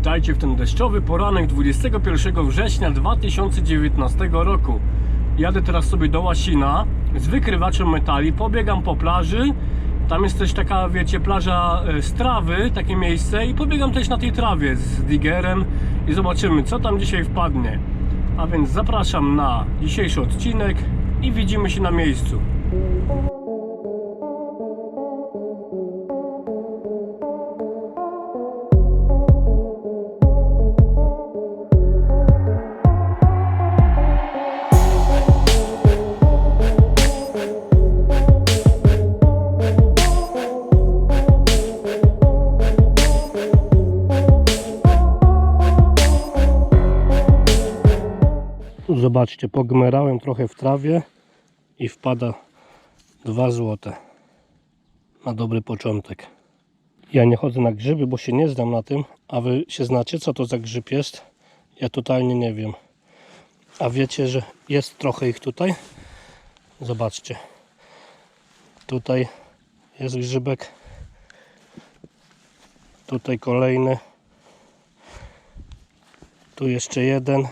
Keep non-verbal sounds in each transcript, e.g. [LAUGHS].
Witajcie w ten deszczowy poranek 21 września 2019 roku. Jadę teraz sobie do Łasina z wykrywaczem metali, pobiegam po plaży. Tam jest też taka, wiecie, plaża e, z trawy, takie miejsce i pobiegam też na tej trawie z digerem i zobaczymy, co tam dzisiaj wpadnie. A więc zapraszam na dzisiejszy odcinek i widzimy się na miejscu. Zobaczcie, pogmerałem trochę w trawie i wpada 2 złote na dobry początek. Ja nie chodzę na grzyby, bo się nie znam na tym, a wy się znacie, co to za grzyb jest? Ja totalnie nie wiem. A wiecie, że jest trochę ich tutaj? Zobaczcie. Tutaj jest grzybek. Tutaj kolejny. Tu jeszcze jeden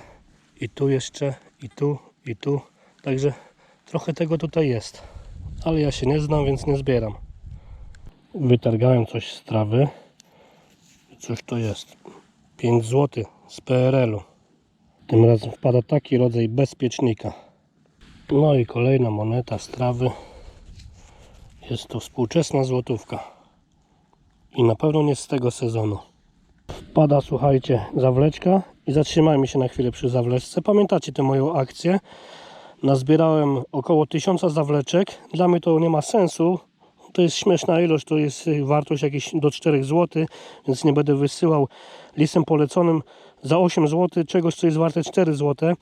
i tu jeszcze, i tu, i tu. Także trochę tego tutaj jest. Ale ja się nie znam, więc nie zbieram. Wytargałem coś z trawy. Cóż to jest? 5 zł z PRL-u. Tym razem wpada taki rodzaj bezpiecznika. No i kolejna moneta z trawy. Jest to współczesna złotówka. I na pewno nie z tego sezonu wpada, słuchajcie, zawleczka i zatrzymajmy się na chwilę przy zawleczce. Pamiętacie tę moją akcję? Nazbierałem około 1000 zawleczek. Dla mnie to nie ma sensu. To jest śmieszna ilość, to jest wartość jakieś do 4 zł, więc nie będę wysyłał listem poleconym za 8 zł czegoś, co jest warte 4 zł.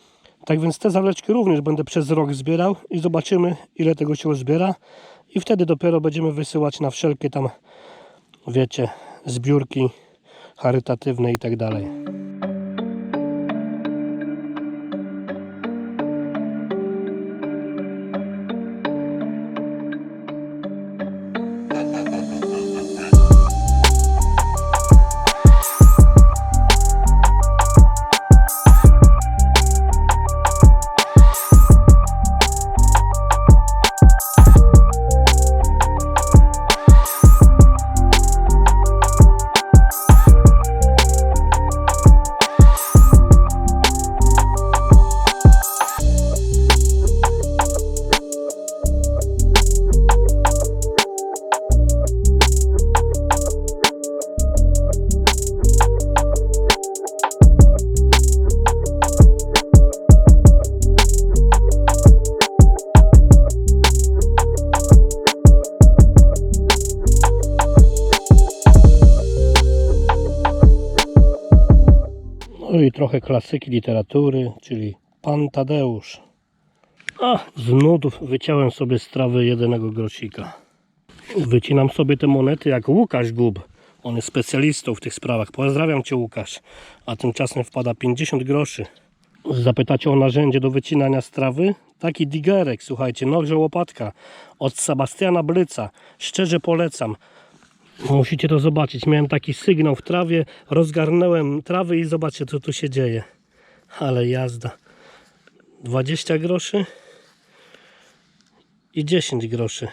Tak więc te zawleczki również będę przez rok zbierał i zobaczymy ile tego się zbiera i wtedy dopiero będziemy wysyłać na wszelkie tam, wiecie, zbiórki charytatywne i tak dalej. Ha ha ha. Trochę klasyki literatury, czyli Pan Tadeusz. A, z nudów wyciąłem sobie z trawy jedynego grosika. Wycinam sobie te monety jak Łukasz Gub. On jest specjalistą w tych sprawach. Pozdrawiam Cię Łukasz. A tymczasem wpada 50 groszy. Zapytacie o narzędzie do wycinania strawy? Taki digerek, słuchajcie, noże łopatka od Sebastiana Bryca. Szczerze polecam. Musicie to zobaczyć. Miałem taki sygnał w trawie, rozgarnąłem trawę i zobaczcie co tu się dzieje. Ale jazda. 20 groszy i 10 groszy.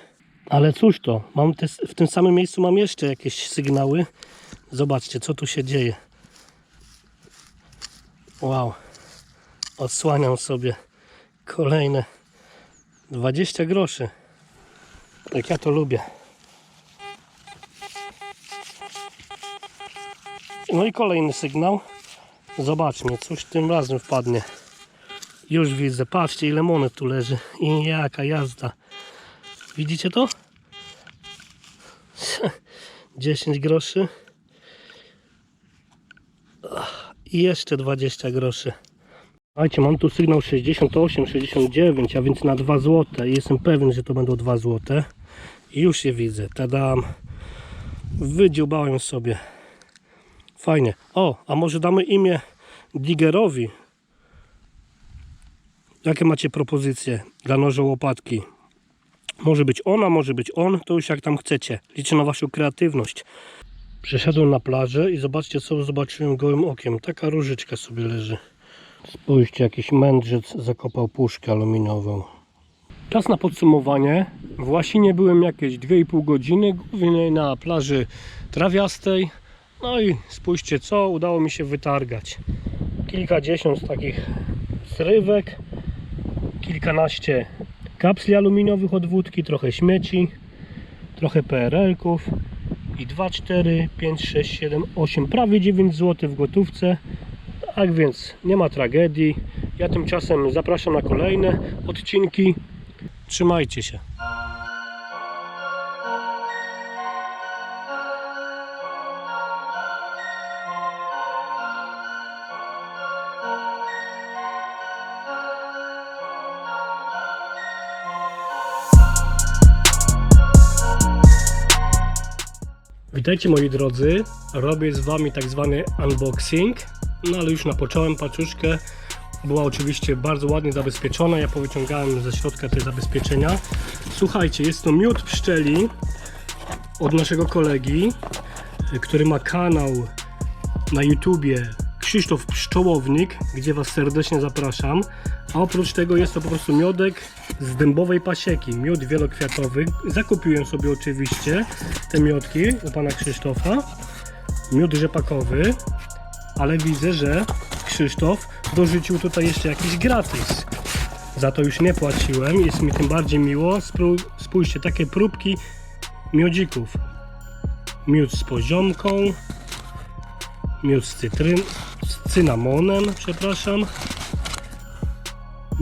Ale cóż to, mam te, w tym samym miejscu mam jeszcze jakieś sygnały. Zobaczcie co tu się dzieje. Wow. Odsłaniam sobie kolejne 20 groszy. Jak ja to lubię. No i kolejny sygnał. Zobaczmy, coś tym razem wpadnie. Już widzę, patrzcie ile monet tu leży. I jaka jazda. Widzicie to? [LAUGHS] 10 groszy. I jeszcze 20 groszy. Słuchajcie, mam tu sygnał 68, 69, a więc na 2 zł. Jestem pewien, że to będą 2 zł. Już je widzę. Tadam. Wydziubałem sobie. Fajnie. O, a może damy imię Digerowi? Jakie macie propozycje dla noża łopatki? Może być ona, może być on, to już jak tam chcecie. Liczę na Waszą kreatywność. Przyszedłem na plażę i zobaczcie co zobaczyłem gołym okiem. Taka różyczka sobie leży. Spójrzcie, jakiś mędrzec zakopał puszkę aluminową. Czas na podsumowanie. W Łasinie byłem jakieś 2,5 godziny, głównie na plaży trawiastej. No i spójrzcie co udało mi się wytargać. Kilkadziesiąt takich zrywek, kilkanaście kapsli aluminiowych od wódki, trochę śmieci, trochę PRL-ków i 2, 4, 5, 6, 7, 8, prawie 9 zł w gotówce. Tak więc nie ma tragedii. Ja tymczasem zapraszam na kolejne odcinki. Trzymajcie się. Witajcie moi drodzy, robię z Wami tak zwany unboxing, no ale już napocząłem paczuszkę, była oczywiście bardzo ładnie zabezpieczona, ja powyciągałem ze środka te zabezpieczenia. Słuchajcie, jest to miód pszczeli od naszego kolegi, który ma kanał na YouTubie Krzysztof Pszczołownik, gdzie Was serdecznie zapraszam. A oprócz tego jest to po prostu miodek z dębowej pasieki, miód wielokwiatowy. Zakupiłem sobie oczywiście te miodki u pana Krzysztofa. Miód rzepakowy, ale widzę, że Krzysztof dorzucił tutaj jeszcze jakiś gratis. Za to już nie płaciłem, jest mi tym bardziej miło. Spójrzcie, takie próbki miodzików. Miód z poziomką, miód z cytryn, z cynamonem, przepraszam,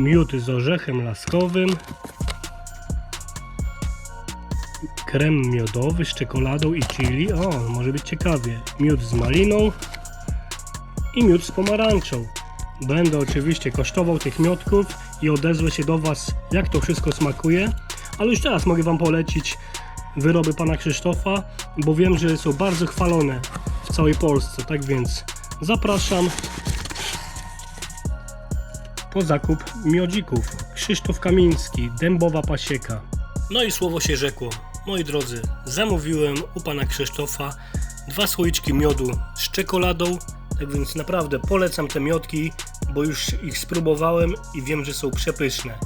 miód z orzechem laskowym, krem miodowy z czekoladą i chili, o, może być ciekawie, miód z maliną i miód z pomarańczą. Będę oczywiście kosztował tych miodków i odezwę się do Was, jak to wszystko smakuje, ale już teraz mogę Wam polecić wyroby pana Krzysztofa, bo wiem, że są bardzo chwalone w całej Polsce. Tak więc zapraszam po zakup miodzików. Krzysztof Kamiński, Dębowa Pasieka. No i słowo się rzekło. Moi drodzy, zamówiłem u pana Krzysztofa dwa słoiczki miodu z czekoladą. Tak więc naprawdę polecam te miodki, bo już ich spróbowałem i wiem, że są przepyszne.